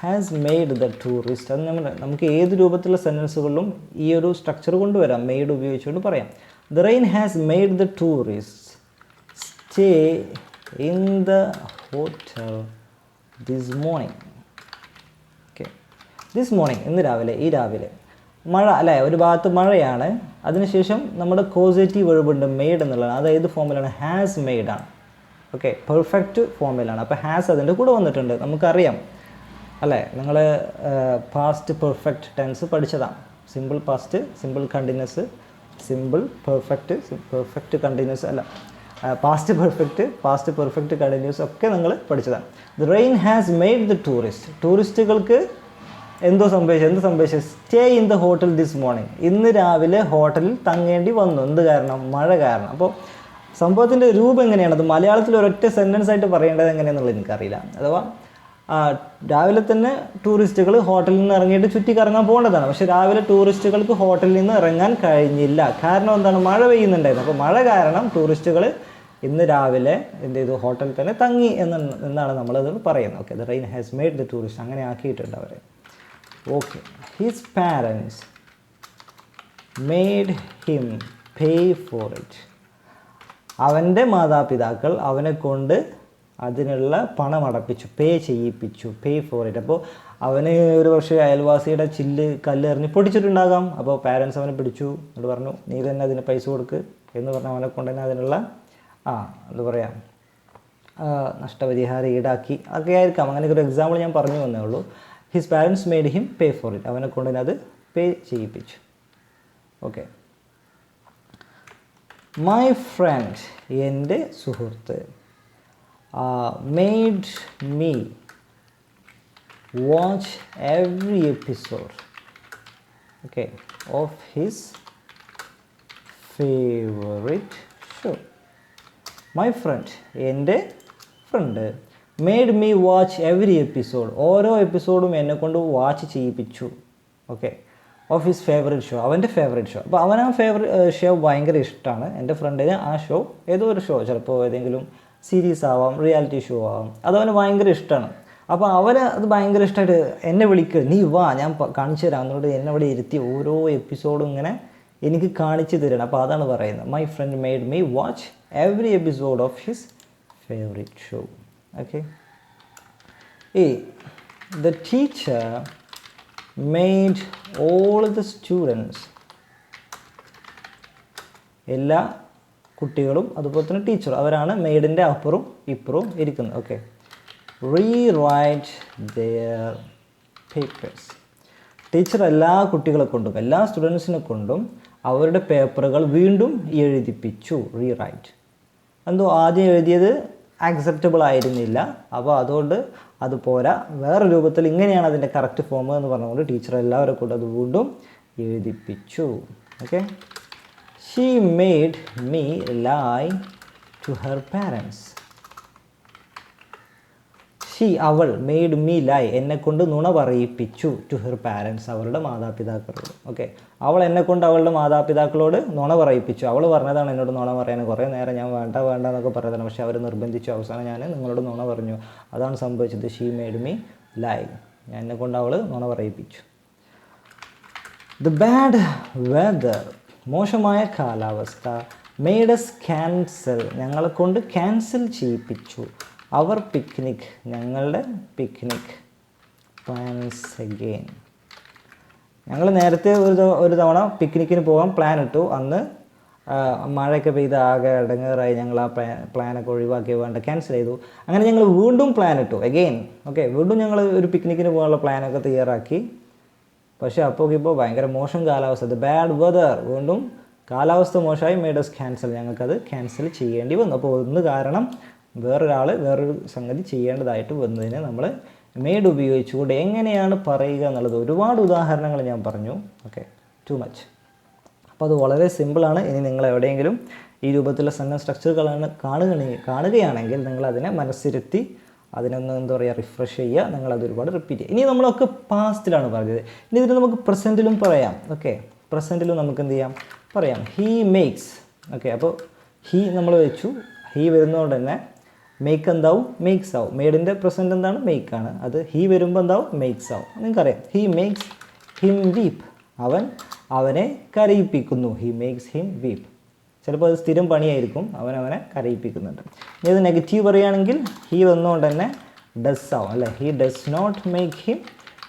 ഹാസ് മെയ്ഡ് ദ ടൂറിസ്റ്റ് അത് നമ്മൾ നമുക്ക് ഏത് രൂപത്തിലുള്ള സെന്റൻസുകളിലും ഈ ഒരു സ്ട്രക്ചർ കൊണ്ടുവരാം. മെയ്ഡ് ഉപയോഗിച്ചുകൊണ്ട് പറയാം. The rain has made the tourist stay in the hotel this morning okay this morning ഇന്ന് രാവിലെ ഈ രാവിലെ. മഴ അല്ലേ? ഒരു ഭാഗത്ത് മഴയാണ്. അതിനുശേഷം നമ്മുടെ കോസേറ്റീവ് വെഴുബുണ്ട് മെയ്ഡ് എന്നുള്ളതാണ് അത് ഏത് ഫോമിലാണ് ഹാസ് മെയ്ഡാണ് ഓക്കെ പെർഫെക്റ്റ് ഫോമിലാണ് അപ്പോൾ ഹാസ് അതിന്റെ കൂടെ വന്നിട്ടുണ്ട്. നമുക്കറിയാം. അല്ലേ? നിങ്ങൾ പാസ്റ്റ് പെർഫെക്റ്റ് ടെൻസ് പഠിച്ചതാണ് simple past simple continuous simple perfect perfect continuous അല്ല. Past perfect past perfect continuous ഒക്കെ നിങ്ങൾ പഠിച്ചതാണ് the rain has made the tourist ടൂറിസ്റ്റുകൾക്ക് എന്തോ സംഭവിച്ചു? എന്ത് സംഭവിച്ചു? Stay in the hotel this morning ഇന്ന് രാവിലെ ഹോട്ടലിൽ തങ്ങേണ്ടി വന്നു. എന്ത് കാരണം? മഴ കാരണം. അപ്പോൾ സംഭവത്തിന്റെ രൂപം എങ്ങനെയാണ്? അത് മലയാളത്തിൽ ഒരൊറ്റ സെന്റൻസ് ആയിട്ട് പറയേണ്ടത് എങ്ങനെയാണെന്നുള്ളത് എനിക്കറിയില്ല. അഥവാ രാവിലെ തന്നെ ടൂറിസ്റ്റുകൾ ഹോട്ടലിൽ നിന്ന് ഇറങ്ങിയിട്ട് ചുറ്റി കറങ്ങാൻ പോകേണ്ടതാണ്. പക്ഷേ രാവിലെ ടൂറിസ്റ്റുകൾക്ക് ഹോട്ടലിൽ നിന്ന് ഇറങ്ങാൻ കഴിഞ്ഞില്ല. കാരണം എന്താണ്? മഴ പെയ്യുന്നുണ്ടായിരുന്നു. അപ്പോൾ മഴ കാരണം ടൂറിസ്റ്റുകൾ ഇന്ന് രാവിലെ എന്ത് ചെയ്തു? ഹോട്ടലിൽ തന്നെ തങ്ങി എന്ന് എന്നാണ് നമ്മളത് പറയുന്നത്. Okay the rain has made the tourist അങ്ങനെ ആക്കിയിട്ടുണ്ട് അവരെ. Okay his parents made him pay for it അവന്റെ മാതാപിതാക്കൾ അവനെ കൊണ്ട് അതിനുള്ള പണം അടപ്പിച്ചു പേ ചെയ്യിപ്പിച്ചു പേ ഫോർ ഇറ്റ് അപ്പോൾ അവന് ഒരു പക്ഷേ അയൽവാസിയുടെ ചില്ല് കല്ല് എറിഞ്ഞ് പൊടിച്ചിട്ടുണ്ടാകാം അപ്പോൾ പാരൻസ് അവനെ പിടിച്ചു എന്നിട്ട് പറഞ്ഞു നീ തന്നെ അതിന് പൈസ കൊടുക്ക് എന്ന് പറഞ്ഞ് അവനെ കൊണ്ട് തന്നെ അതിനുള്ള ആ എന്താ പറയുക നഷ്ടപരിഹാരം ഈടാക്കി. ഒക്കെ ആയിരിക്കാം. അങ്ങനെയൊക്കെ ഒരു എക്സാമ്പിൾ ഞാൻ പറഞ്ഞു വന്നേ ഉള്ളൂ. His parents made him pay for it അവനെ കൊണ്ട് അത് പേ ചെയ്യിപ്പിച്ചു. ഓക്കെ മൈ ഫ്രണ്ട് എന്റെ സുഹൃത്ത് made me watch every episode okay of his favourite show my friend എന്റെ friend made me watch every episode ഓരോ എപ്പിസോഡും എന്നെ കൊണ്ട് watch ചെയ്യിപ്പിച്ചു okay of his favourite show അവന്റെ ഫേവറേറ്റ് ഷോ അപ്പോൾ അവൻ ആ ഫേവറേറ്റ് ഷോ ഭയങ്കര ഇഷ്ടമാണ് എന്റെ ഫ്രണ്ടിന് ആ ഷോ ഏതോ ഒരു ഷോ ചിലപ്പോൾ ഏതെങ്കിലും സീരീസ് ആവാം റിയാലിറ്റി ഷോ ആവാം. അതവന് ഭയങ്കര ഇഷ്ടമാണ് അപ്പോൾ അവർ അത് ഭയങ്കര ഇഷ്ടമായിട്ട് എന്നെ വിളിക്കുക നീ വാ ഞാൻ കാണിച്ചു തരാം. എന്നോട് എന്നെ ഇവിടെ ഇരുത്തി ഓരോ എപ്പിസോഡും ഇങ്ങനെ എനിക്ക് കാണിച്ചു തരണം. അപ്പോൾ അതാണ് പറയുന്നത്. My friend made me watch every episode of his favourite show okay uh the teacher made all the students എല്ലാ കുട്ടികളും അതുപോലെ തന്നെ ടീച്ചർ അവരാണ് മെയ്ഡിന്റെ അപ്പുറവും ഇപ്പുറവും ഇരിക്കുന്നത്. Okay rewrite their papers teacher എല്ലാ കുട്ടികളെ കൊണ്ടും എല്ലാ സ്റ്റുഡൻസിനെ കൊണ്ടും അവരുടെ പേപ്പറുകൾ വീണ്ടും എഴുതിപ്പിച്ചു. റീ റൈറ്റ് എന്തോ ആദ്യം എഴുതിയത് ആക്സെപ്റ്റബിൾ ആയിരുന്നില്ല. അപ്പോൾ അതുകൊണ്ട് അത് പോരാ. വേറെ രൂപത്തിൽ ഇങ്ങനെയാണ് അതിന്റെ കറക്റ്റ് ഫോം എന്ന് പറഞ്ഞുകൊണ്ട് ടീച്ചർ എല്ലാവരും കൂടെ അത് വീണ്ടും എഴുതിപ്പിച്ചു. Okay she made me lie to her parents she അവൾ മെയ്ഡ് മീ ലൈ എന്നെ കൊണ്ട് നുണ പറയിപ്പിച്ചു ടു ഹെർ പാരൻസ് അവളുടെ മാതാപിതാക്കളോട്. ഓക്കെ അവൾ എന്നെ കൊണ്ട് അവളുടെ മാതാപിതാക്കളോട് നുണ പറയിപ്പിച്ചു അവൾ പറഞ്ഞതാണ് എന്നോട് നുണ പറയാൻ. കുറേ നേരം ഞാൻ വേണ്ട വേണ്ട എന്നൊക്കെ പറയുന്നത് പക്ഷേ അവർ നിർബന്ധിച്ചു. അവസാനം ഞാൻ നിങ്ങളോട് നുണ പറഞ്ഞു. അതാണ് സംഭവിച്ചത്. ഷീ മെയ്ഡ് മീ ലൈ ഞാൻ എന്നെ കൊണ്ട് അവൾ നുണ പറയിപ്പിച്ചു ദ ബാഡ് വെദർ മോശമായ കാലാവസ്ഥ. മെയ്ഡസ് ക്യാൻസൽ ഞങ്ങളെ കൊണ്ട് ക്യാൻസൽ ചെയ്യിപ്പിച്ചു. അവർ പിക്നിക് ഞങ്ങളുടെ പിക്നിക് പ്ലാൻസ് അഗെയിൻ ഞങ്ങൾ നേരത്തെ ഒരു ഒരു തവണ പിക്നിക്കിന് പോകാൻ പ്ലാൻ ഇട്ടു. അന്ന് മഴയൊക്കെ പെയ്ത് ആകെ ഇടങ്ങേറായി. ഞങ്ങൾ ആ പ്ലാൻ പ്ലാനൊക്കെ ഒഴിവാക്കി വേണ്ട ക്യാൻസൽ ചെയ്തു. അങ്ങനെ ഞങ്ങൾ വീണ്ടും പ്ലാൻ ഇട്ടു. അഗെയിൻ ഓക്കെ വീണ്ടും ഞങ്ങൾ ഒരു പിക്നിക്കിന് പോകാനുള്ള പ്ലാനൊക്കെ തയ്യാറാക്കി. പക്ഷേ അപ്പോൾ ഇപ്പോൾ ഭയങ്കര മോശം കാലാവസ്ഥ. ബാഡ് വെതർ വീണ്ടും കാലാവസ്ഥ മോശമായി. മേഡസ് ക്യാൻസൽ ഞങ്ങൾക്കത് ക്യാൻസൽ ചെയ്യേണ്ടി വന്നു. അപ്പോൾ ഒന്ന് കാരണം വേറൊരാൾ വേറൊരു സംഗതി ചെയ്യേണ്ടതായിട്ട് വന്നതിനെ നമ്മൾ മെയ്ഡ് ഉപയോഗിച്ചുകൊണ്ട് എങ്ങനെയാണ് പറയുക എന്നുള്ളത് ഒരുപാട് ഉദാഹരണങ്ങൾ ഞാൻ പറഞ്ഞു. ഓക്കെ ടു മച്ച് അപ്പോൾ അത് വളരെ സിമ്പിളാണ് ഇനി നിങ്ങൾ എവിടെയെങ്കിലും ഈ രൂപത്തിലുള്ള സെന്റൻസ് സ്ട്രക്ചറുകളാണ് കാണുകയാണെങ്കിൽ കാണുകയാണെങ്കിൽ നിങ്ങൾ അതിനെ മനസ്സിരുത്തി അതിനൊന്ന് എന്താ പറയുക റിഫ്രഷ് ചെയ്യുക. നിങ്ങൾ അത് ഒരുപാട് റിപ്പീറ്റ് ചെയ്യുക. ഇനി നമ്മളൊക്കെ പാസ്റ്റിലാണ് പറഞ്ഞത്. ഇനി ഇതിന് നമുക്ക് പ്രസന്റിലും പറയാം. ഓക്കെ പ്രസന്റിലും നമുക്ക് എന്ത് ചെയ്യാം? പറയാം. ഹീ മേക്സ് ഓക്കെ അപ്പോൾ ഹീ നമ്മൾ വെച്ചു. ഹീ വരുന്നതുകൊണ്ട് തന്നെ മേക്ക് എന്താവും? മേക്സ് ആവും. മെയ്ഡിന്റെ പ്രസന്റ് എന്താണ്? മേക്ക് ആണ്. അത് ഹീ വരുമ്പോൾ എന്താവും? മേക്സ് ആവും. നിങ്ങൾക്കറിയാം. ഹീ മേക്സ് ഹിം വീപ്പ് അവൻ അവനെ കരയിപ്പിക്കുന്നു. ഹി മേക്സ് ഹിം വീപ്പ് ചിലപ്പോൾ അത് സ്ഥിരം പണിയായിരിക്കും. അവൻ അവനെ കരയിപ്പിക്കുന്നുണ്ട്. ഇനി അത് നെഗറ്റീവ് പറയുകയാണെങ്കിൽ ഹീ വന്നുകൊണ്ട് തന്നെ ഡസ് ആവും. അല്ലേ? He does not make him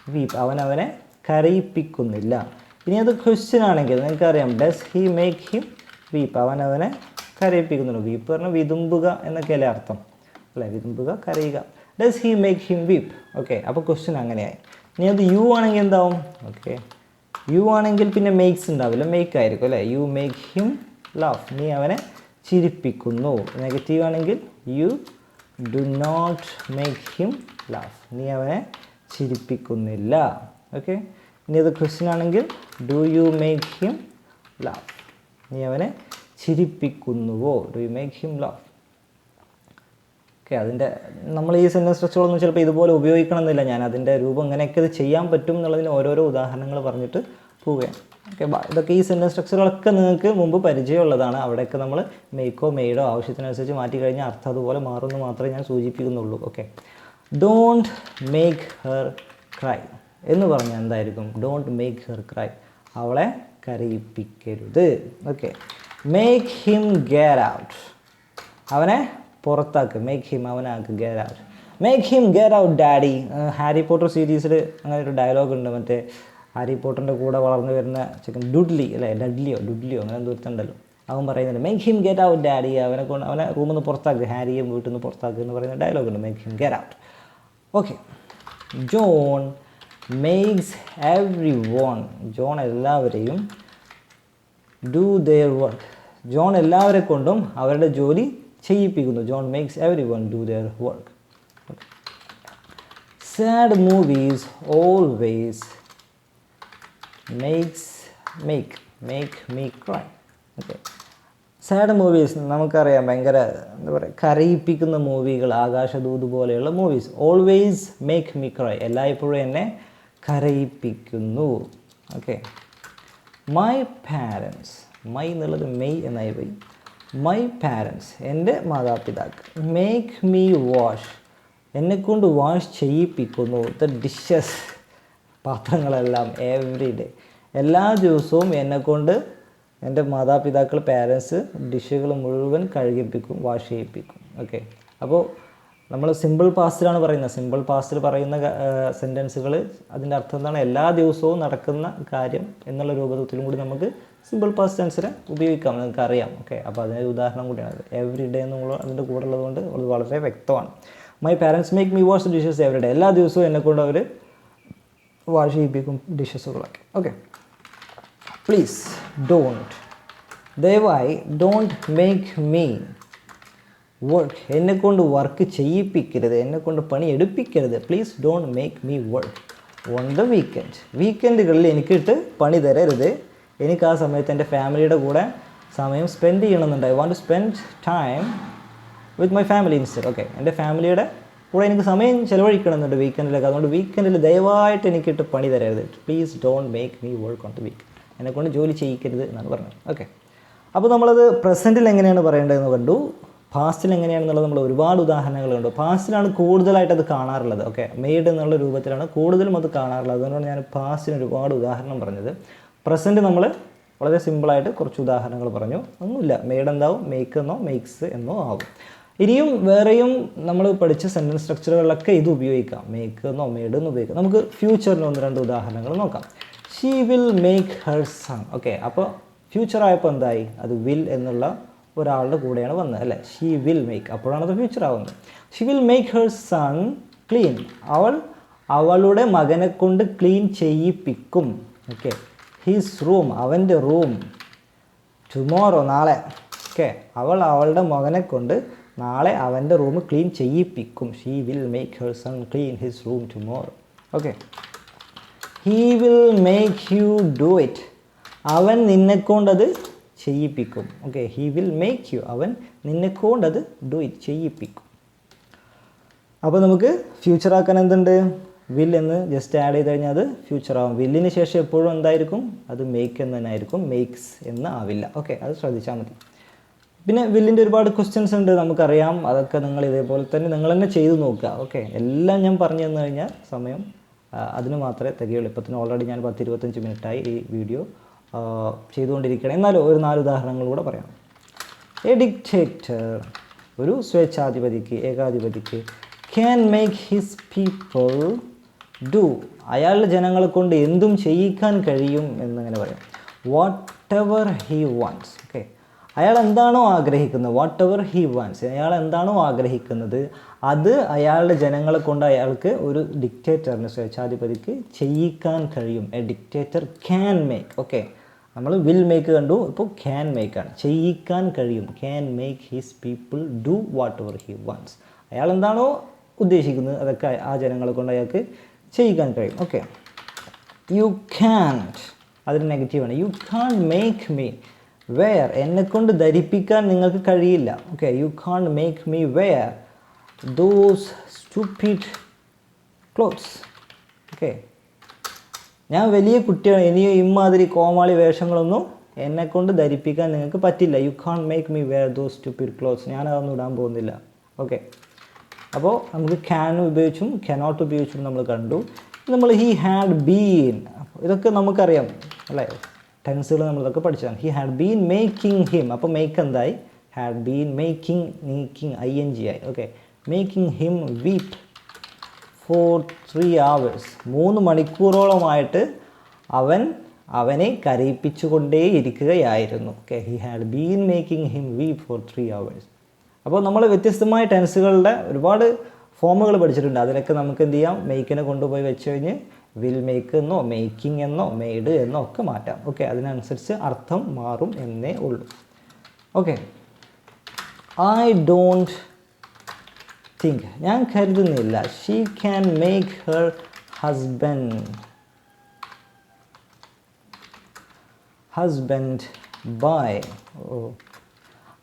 weep അവൻ അവനെ കരയിപ്പിക്കുന്നില്ല. ഇനി അത് ക്വസ്റ്റ്യൻ ആണെങ്കിൽ നിങ്ങൾക്കറിയാം. Does he make him weep അവൻ അവനെ കരയിപ്പിക്കുന്നുണ്ട്. വീപ്പ് പറഞ്ഞാൽ വിതുമ്പുക എന്നൊക്കെയല്ലേ അർത്ഥം. അല്ലേ വിതുമ്പുക കരയുക. Does he make him weep okay അപ്പോൾ ക്വസ്റ്റ്യൻ അങ്ങനെയായി. ഇനി അത് യു ആണെങ്കിൽ എന്താവും? ഓക്കെ യു ആണെങ്കിൽ പിന്നെ മേക്സ് ഉണ്ടാവില്ല. മേക്ക് ആയിരിക്കും അല്ലേ? യു മേക്ക് ഹിം ലവ് നീ അവനെ ചിരിപ്പിക്കുന്നു. നെഗറ്റീവ് ആണെങ്കിൽ you do not make him love നീ അവനെ ചിരിപ്പിക്കുന്നില്ല. ഓക്കെ ഇനി അത് ക്വസ്റ്റ്യൻ ആണെങ്കിൽ do you make him love നീ അവനെ ചിരിപ്പിക്കുന്നുവോ? Do you make him love okay അതിന്റെ നമ്മൾ ഈ സിനിമ സ്ട്രെച്ചുകളൊന്നും ചിലപ്പോൾ ഇതുപോലെ ഉപയോഗിക്കണം എന്നില്ല ഞാൻ അതിന്റെ രൂപം ഇങ്ങനെയൊക്കെ ഇത് ചെയ്യാൻ പറ്റും എന്നുള്ളതിന് ഓരോരോ ഉദാഹരണങ്ങൾ പറഞ്ഞിട്ട് പോവുകയാണ്. ഓക്കെ ഇതൊക്കെ ഈ സെന്റൻസ് സ്ട്രക്ചറുകളൊക്കെ നിങ്ങൾക്ക് മുമ്പ് പരിചയമുള്ളതാണ്. അവിടെയൊക്കെ നമ്മൾ മേക്കോ മെയ്ഡോ ആവശ്യത്തിനനുസരിച്ച് മാറ്റി കഴിഞ്ഞാൽ അർത്ഥം അതുപോലെ മാറുമെന്ന് മാത്രമേ ഞാൻ സൂചിപ്പിക്കുന്നുള്ളൂ. Okay don't make her cry എന്ന് പറഞ്ഞാൽ എന്തായിരിക്കും? ഡോണ്ട് മേക്ക് ഹെർ ക്രൈ അവളെ കരയിപ്പിക്കരുത്. Okay make him get out അവനെ പുറത്താക്ക്. Make him അവനാക്ക് get out make him get out daddy Harry Potter സീരീസിൽ അങ്ങനെ ഒരു ഡയലോഗ് ഉണ്ട്. മറ്റേ ഹാരി പോട്ടറിന്റെ കൂടെ വളർന്നു വരുന്ന ചിക്കൻ ഡുഡ്ലി അല്ലേ? ഡഡ്ലിയോ ഡുഡ്ലിയോ അങ്ങനെ ദൂരത്തുണ്ടല്ലോ അവൻ പറയുന്നുണ്ട് make him get out daddy അവനെ കൊണ്ട് അവനെ റൂമിൽ നിന്ന് പുറത്താക്ക്. ഹാരിയും വീട്ടിൽ നിന്ന് പുറത്താക്ക് എന്ന് പറയുന്ന ഡയലോഗ് ഉണ്ട്. Make him get out okay John makes everyone John എല്ലാവരെയും ഡു ദെയർ വർക്ക് ജോൺ എല്ലാവരെ കൊണ്ടും അവരുടെ ജോലി ചെയ്യിപ്പിക്കുന്നു. John makes everyone do their work sad movies always makes make make me cry okay sad movies നമുക്കറിയാം ഭയങ്കര എന്താ പറയുക കരയിപ്പിക്കുന്ന മൂവികൾ ആകാശദൂത് പോലെയുള്ള movies always make me cry എല്ലായ്പ്പോഴും എന്നെ കരയിപ്പിക്കുന്നു. ഓക്കെ മൈ പാരൻസ് മൈ എന്നുള്ളത് മെയ് എന്നായി പോയി. മൈ പാരൻസ് എന്റെ മാതാപിതാക്കൾ മേക്ക് മീ വാഷ് എന്നെക്കൊണ്ട് വാഷ് ചെയ്യിപ്പിക്കുന്നു. ദ ഡിഷസ് പാത്രങ്ങളെല്ലാം എവറി ഡേ എല്ലാ ദിവസവും എന്നെക്കൊണ്ട് എന്റെ മാതാപിതാക്കൾ പാരൻസ് ഡിഷുകൾ മുഴുവൻ കഴുകിപ്പിക്കും വാഷ് ചെയ്യിപ്പിക്കും. ഓക്കെ അപ്പോൾ നമ്മൾ സിമ്പിൾ പാസ്റ്റിലാണ് പറയുന്നത്. സിമ്പിൾ പാസ്റ്റിൽ പറയുന്ന സെന്റൻസുകൾ അതിന്റെ അർത്ഥം എന്താണ്? എല്ലാ ദിവസവും നടക്കുന്ന കാര്യം എന്നുള്ള രൂപത്തിലും കൂടി നമുക്ക് സിമ്പിൾ പാസ്റ്റ് ടെൻസിനെ ഉപയോഗിക്കാം നിങ്ങൾക്ക് അറിയാം ഓക്കെ അപ്പോൾ അതിനൊരു ഉദാഹരണം കൂടിയാണ്. എവറി ഡേ എന്നുള്ള അതിന്റെ കൂടെ ഉള്ളതുകൊണ്ട് അത് വളരെ വ്യക്തമാണ്. My parents make me wash dishes every day എല്ലാ ദിവസവും എന്നെക്കൊണ്ട് അവർ വാഷ് ചെയ്യിപ്പിക്കും ഡിഷസുകളൊക്കെ ഓക്കെ പ്ലീസ് ഡോണ്ട് ദയവായി ഡോണ്ട് മേക്ക് മീ വർക്ക് എന്നെക്കൊണ്ട് വർക്ക് ചെയ്യിപ്പിക്കരുത്. എന്നെക്കൊണ്ട് പണി എടുപ്പിക്കരുത്. Please don't make me work on the weekend വീക്കെൻഡുകളിൽ എനിക്കിട്ട് പണി തരരുത്. എനിക്ക് ആ സമയത്ത് എന്റെ ഫാമിലിയുടെ കൂടെ സമയം സ്പെൻഡ് ചെയ്യണമെന്നുണ്ട് I want to spend time with my family instead okay എന്റെ ഫാമിലിയുടെ കൂടെ എനിക്ക് സമയം ചിലവഴിക്കണമെന്നുണ്ട് വീക്കെൻഡിലൊക്കെ അതുകൊണ്ട് വീക്കെൻഡിൽ ദയവായിട്ട് എനിക്കിട്ട് പണി തരരുത്. Please don't make me work on the week എന്നെക്കൊണ്ട് ജോലി ചെയ്യിക്കരുത് എന്നാണ് പറഞ്ഞത്. ഓക്കെ അപ്പോൾ നമ്മളത് പ്രസന്റിൽ എങ്ങനെയാണ് പറയേണ്ടതെന്ന് കണ്ടു. പാസ്റ്റിൽ എങ്ങനെയാണെന്നുള്ളത് നമ്മൾ ഒരുപാട് ഉദാഹരണങ്ങൾ കണ്ടു. പാസ്റ്റിലാണ് കൂടുതലായിട്ട് അത് കാണാറുള്ളത്. ഓക്കെ മെയ്ഡ് എന്നുള്ള രൂപത്തിലാണ് കൂടുതലും അത് കാണാറുള്ളത്. അതുകൊണ്ടാണ് ഞാൻ പാസ്റ്റിന് ഒരുപാട് ഉദാഹരണം പറഞ്ഞത്. പ്രസന്റ് നമ്മൾ വളരെ സിമ്പിളായിട്ട് കുറച്ച് ഉദാഹരണങ്ങൾ പറഞ്ഞു. ഒന്നുമില്ല. മെയ്ഡ് എന്താവും? മേക്ക് എന്നോ മേക്സ് എന്നോ ആവും. ഇനിയും വേറെയും നമ്മൾ പഠിച്ച സെന്റൻസ് സ്ട്രക്ചറുകളിലൊക്കെ ഇത് ഉപയോഗിക്കാം. മേക്ക് എന്നോ മേഡ് എന്നോ ഉപയോഗിക്കാം. നമുക്ക് ഫ്യൂച്ചറിന് ഒന്ന് രണ്ട് ഉദാഹരണങ്ങൾ നോക്കാം. She will make her son okay അപ്പോൾ ഫ്യൂച്ചർ ആയപ്പോൾ എന്തായി? അത് വിൽ എന്നുള്ള ഒരാളുടെ കൂടെയാണ് വന്നത് അല്ലേ? ഷീ വിൽ മേക്ക് അപ്പോഴാണ് അത് ഫ്യൂച്ചർ ആവുന്നത്. She will make her son clean അവൾ അവളുടെ മകനെ കൊണ്ട് ക്ലീൻ ചെയ്യിപ്പിക്കും. ഓക്കെ ഹിസ് റൂം അവന്റെ റൂം ടുമോറോ നാളെ. ഓക്കെ അവൾ അവളുടെ മകനെ കൊണ്ട് നാളെ അവന്റെ റൂം ക്ലീൻ ചെയ്യിപ്പിക്കും. She will make her son clean his room tomorrow okay he will make you do it അവൻ നിന്നെക്കൊണ്ടത് ചെയ്യിപ്പിക്കും. Okay he will make you അവൻ നിന്നെക്കൊണ്ടത് ഡു ഇറ്റ് ചെയ്യിപ്പിക്കും. അപ്പോൾ നമുക്ക് ഫ്യൂച്ചറാക്കാൻ എന്തുണ്ട്? വിൽ എന്ന് ജസ്റ്റ് ആഡ് ചെയ്ത് കഴിഞ്ഞാൽ അത് ഫ്യൂച്ചർ ആവും. വില്ലിന് ശേഷം എപ്പോഴും എന്തായിരിക്കും? അത് മേക്ക് എന്ന് തന്നെ ആയിരിക്കും. മേക്സ് എന്ന് ആവില്ല. ഓക്കെ അത് ശ്രദ്ധിച്ചാൽ മതി. പിന്നെ വില്ലിന്റെ ഒരുപാട് ക്വസ്റ്റ്യൻസ് ഉണ്ട് നമുക്കറിയാം. അതൊക്കെ നിങ്ങൾ ഇതേപോലെ തന്നെ നിങ്ങൾ തന്നെ ചെയ്തു നോക്കുക. ഓക്കെ എല്ലാം ഞാൻ പറഞ്ഞു തന്നു കഴിഞ്ഞാൽ സമയം അതിന് മാത്രമേ തികയുള്ളൂ. ഇപ്പത്തിന് ഓൾറെഡി ഞാൻ പത്ത് ഇരുപത്തഞ്ച് മിനിറ്റായി ഈ വീഡിയോ ചെയ്തുകൊണ്ടിരിക്കണം എന്നാലും ഒരു നാല് ഉദാഹരണങ്ങൾ കൂടെ പറയാം. എ ഡിക്റ്റേറ്റർ ഒരു സ്വേച്ഛാധിപതിക്ക് ഏകാധിപതിക്ക് can make his people do അയാളുടെ ജനങ്ങളെ കൊണ്ട് എന്തും ചെയ്യിക്കാൻ കഴിയും എന്നിങ്ങനെ പറയും. Whatever he wants okay അയാൾ എന്താണോ ആഗ്രഹിക്കുന്നത്? വാട്ട് എവർ ഹീ വാൻസ് അയാൾ എന്താണോ ആഗ്രഹിക്കുന്നത്? അത് അയാളുടെ ജനങ്ങളെ കൊണ്ട് അയാൾക്ക് ഒരു ഡിക്റ്റേറ്ററിന് സ്വേച്ഛാധിപതിക്ക് ചെയ്യിക്കാൻ കഴിയും. A dictator can make okay നമ്മൾ വിൽ മേക്ക് കണ്ടു. ഇപ്പോൾ ക്യാൻ മേക്കാണ് ചെയ്യിക്കാൻ കഴിയും. Can make his people do whatever he wants അയാൾ എന്താണോ ഉദ്ദേശിക്കുന്നത്? അതൊക്കെ ആ ജനങ്ങളെ കൊണ്ട് അയാൾക്ക് ചെയ്യിക്കാൻ കഴിയും. ഓക്കെ യു ക്യാന്റ് അതിന് നെഗറ്റീവാണ് you can't make me wear എന്നെക്കൊണ്ട് ധരിപ്പിക്കാൻ നിങ്ങൾക്ക് കഴിയില്ല. Okay you can't make me wear those stupid clothes okay ഞാൻ വലിയ കുട്ടിയാണ്. ഇനിയും ഇമാതിരി കോമാളി വേഷങ്ങളൊന്നും എന്നെക്കൊണ്ട് ധരിപ്പിക്കാൻ നിങ്ങൾക്ക് പറ്റില്ല. You can't make me wear those stupid clothes ഞാൻ അതൊന്നും ഇടാൻ പോകുന്നില്ല. ഓക്കെ അപ്പോൾ നമുക്ക് ക്യാൻ ഉപയോഗിച്ചും കനോട്ട് ഉപയോഗിച്ചും നമ്മൾ കണ്ടു. നമ്മൾ ഹി ഹാഡ് ബീൻ ഇതൊക്കെ നമുക്കറിയാം അല്ലേ? ടെൻസുകൾ നമ്മളിതൊക്കെ പഠിച്ചതാണ്. He had been making him അപ്പോൾ മേക്ക് എന്തായി? Had been making making I N G ആയി. Okay making him weep for three hours മൂന്ന് മണിക്കൂറോളമായിട്ട് അവൻ അവനെ കരയിപ്പിച്ചുകൊണ്ടേ ഇരിക്കുകയായിരുന്നു okay he had been making him weep for three hours. അപ്പോൾ നമ്മൾ വ്യത്യസ്തമായ ടെൻസുകളുടെ ഒരുപാട് ഫോമുകൾ പഠിച്ചിട്ടുണ്ട്. അതിലൊക്കെ നമുക്ക് എന്ത് ചെയ്യാം? മെയ്ക്കിനെ കൊണ്ടുപോയി വെച്ച് കഴിഞ്ഞ് വിൽ മേക്ക് എന്നോ മേക്കിംഗ് എന്നോ മെയ്ഡ് എന്നോ ഒക്കെ മാറ്റാം. ഓക്കെ അതിനനുസരിച്ച് അർത്ഥം മാറും എന്നേ ഉള്ളൂ. ഓക്കെ. ഐ ഡോണ്ട് തിങ്ക് ഞാൻ കരുതുന്നില്ല. She can make her husband husband by oh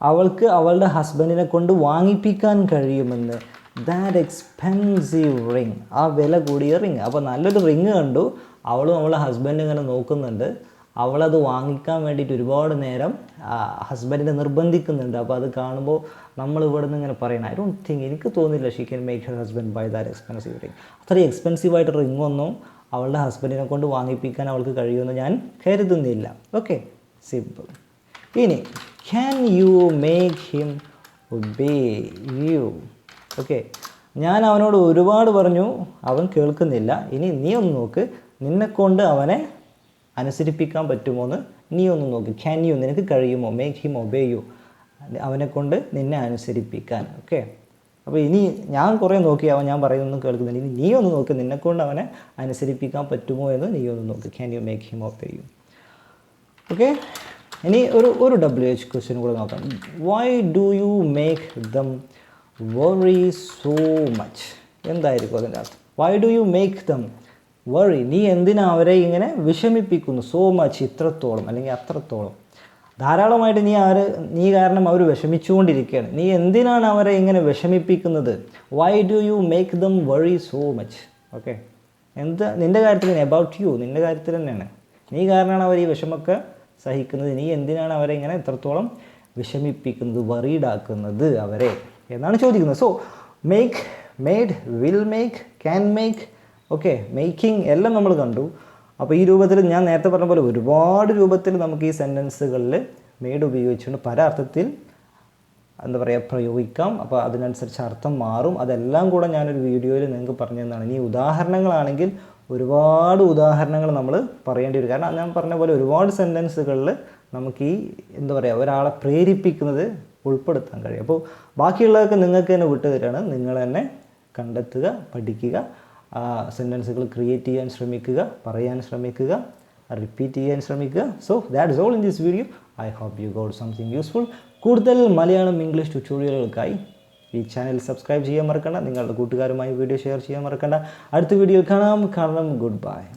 അവൾക്ക് അവളുടെ ഹസ്ബൻഡിനെ കൊണ്ട് വാങ്ങിപ്പിക്കാൻ കഴിയുമെന്ന്. ദാറ്റ് എക്സ്പെൻസീവ് റിങ് ആ വില കൂടിയ റിങ് അപ്പോൾ നല്ലൊരു റിങ് കണ്ടു. അവളും അവളുടെ ഹസ്ബൻഡ് ഇങ്ങനെ നോക്കുന്നുണ്ട്. അവളത് വാങ്ങിക്കാൻ വേണ്ടിയിട്ട് ഒരുപാട് നേരം ഹസ്ബൻഡിനെ നിർബന്ധിക്കുന്നുണ്ട്. അപ്പോൾ അത് കാണുമ്പോൾ നമ്മൾ ഇവിടെ നിന്ന് ഇങ്ങനെ പറയണം ഐ ഡോണ്ട് തിങ്ക് എനിക്ക് തോന്നില്ല she can make her husband buy that expensive ring അത്രയും എക്സ്പെൻസീവ് ആയിട്ട് റിങ് ഒന്നും അവളുടെ ഹസ്ബൻഡിനെ കൊണ്ട് വാങ്ങിപ്പിക്കാൻ അവൾക്ക് കഴിയുമെന്ന് ഞാൻ കരുതുന്നില്ല. ഓക്കെ സിമ്പിൾ ഇനി can you make him obey you okay ഞാൻ അവനോട് ഒരുപാട് പറഞ്ഞു. അവൻ കേൾക്കുന്നില്ല. ഇനി നീ ഒന്ന് നോക്ക്. നിന്നെക്കൊണ്ട് അവനെ അനുസരിപ്പിക്കാൻ പറ്റുമോ എന്ന് നീ ഒന്ന് നോക്ക്. ക്യാൻ യു നിനക്ക് കഴിയുമോ? മേക്ക് ഹിം ഒബേ യു അവനെക്കൊണ്ട് നിന്നെ അനുസരിപ്പിക്കാൻ. ഓക്കെ അപ്പോൾ ഇനി ഞാൻ കുറേ നോക്കി. അവൻ ഞാൻ പറയുന്നൊന്നും കേൾക്കുന്നില്ല. ഇനി നീ ഒന്ന് നോക്ക്. നിന്നെക്കൊണ്ട് അവനെ അനുസരിപ്പിക്കാൻ പറ്റുമോ എന്ന് നീ ഒന്ന് നോക്ക്. Can you make him obey you okay ഇനി ഒരു ഒരു ഡബ്ല്യു എച്ച് ക്വസ്റ്റ്യൻ കൂടെ നോക്കാം. Why do you make them worry so much എന്തായിരിക്കും അതിന്റെ അർത്ഥം? Why do you make them worry നീ എന്തിനാ അവരെ ഇങ്ങനെ വിഷമിപ്പിക്കുന്നു സോ മച്ച് ഇത്രത്തോളം അല്ലെങ്കിൽ അത്രത്തോളം? ധാരാളമായിട്ട് നീ ആര് നീ കാരണം അവർ വിഷമിച്ചുകൊണ്ടിരിക്കുകയാണ്. നീ എന്തിനാണ് അവരെ ഇങ്ങനെ വിഷമിപ്പിക്കുന്നത്? Why do you make them worry so much okay എന്ത് നിന്റെ കാര്യത്തിൽ തന്നെ അബൌട്ട് യു നിന്റെ കാര്യത്തിൽ തന്നെയാണ്. നീ കാരണമാണ് അവർ ഈ വിഷമൊക്കെ സഹിക്കുന്നത്. നീ എന്തിനാണ് അവരെ ഇങ്ങനെ എത്രത്തോളം വിഷമിപ്പിക്കുന്നത് വറീഡാക്കുന്നത് അവരെ എന്നാണ് ചോദിക്കുന്നത്. So make made will make can make okay making എല്ലാം നമ്മൾ കണ്ടു. അപ്പോൾ ഈ രൂപത്തിൽ ഞാൻ നേരത്തെ പറഞ്ഞ പോലെ ഒരുപാട് രൂപത്തിൽ നമുക്ക് ഈ സെന്റൻസുകളിൽ മെയ്ഡ് ഉപയോഗിച്ചുകൊണ്ട് പല അർത്ഥത്തിൽ എന്താ പറയുക പ്രയോഗിക്കാം. അപ്പോൾ അതിനനുസരിച്ച് അർത്ഥം മാറും. അതെല്ലാം കൂടെ ഞാനൊരു വീഡിയോയിൽ നിങ്ങൾക്ക് പറഞ്ഞു തന്നതാണ് ഇനി ഉദാഹരണങ്ങളാണെങ്കിൽ ഒരുപാട് ഉദാഹരണങ്ങൾ നമ്മൾ പറയേണ്ടി വരും. കാരണം ഞാൻ പറഞ്ഞ പോലെ ഒരുപാട് സെന്റൻസുകളിൽ നമുക്ക് ഈ എന്താ പറയുക ഒരാളെ പ്രേരിപ്പിക്കുന്നത് ഉൾപ്പെടുത്താൻ കഴിയും. അപ്പോൾ ബാക്കിയുള്ളതൊക്കെ നിങ്ങൾക്ക് തന്നെ വിട്ടു തരാണ്. നിങ്ങൾ തന്നെ കണ്ടെത്തുക പഠിക്കുക സെന്റൻസുകൾ ക്രിയേറ്റ് ചെയ്യാൻ ശ്രമിക്കുക പറയാൻ ശ്രമിക്കുക റിപ്പീറ്റ് ചെയ്യാൻ ശ്രമിക്കുക. So that is all in this video I hope you got something useful കൂടുതൽ മലയാളം ഇംഗ്ലീഷ് ട്യൂട്ടോറിയലുകൾക്കായി ഈ ചാനൽ സബ്സ്ക്രൈബ് ചെയ്യാൻ മറക്കണ്ട. നിങ്ങളുടെ കൂട്ടുകാരുമായി വീഡിയോ ഷെയർ ചെയ്യാൻ മറക്കണ്ട. അടുത്ത വീഡിയോയിൽ കാണാം. കാരണം ഗുഡ് ബൈ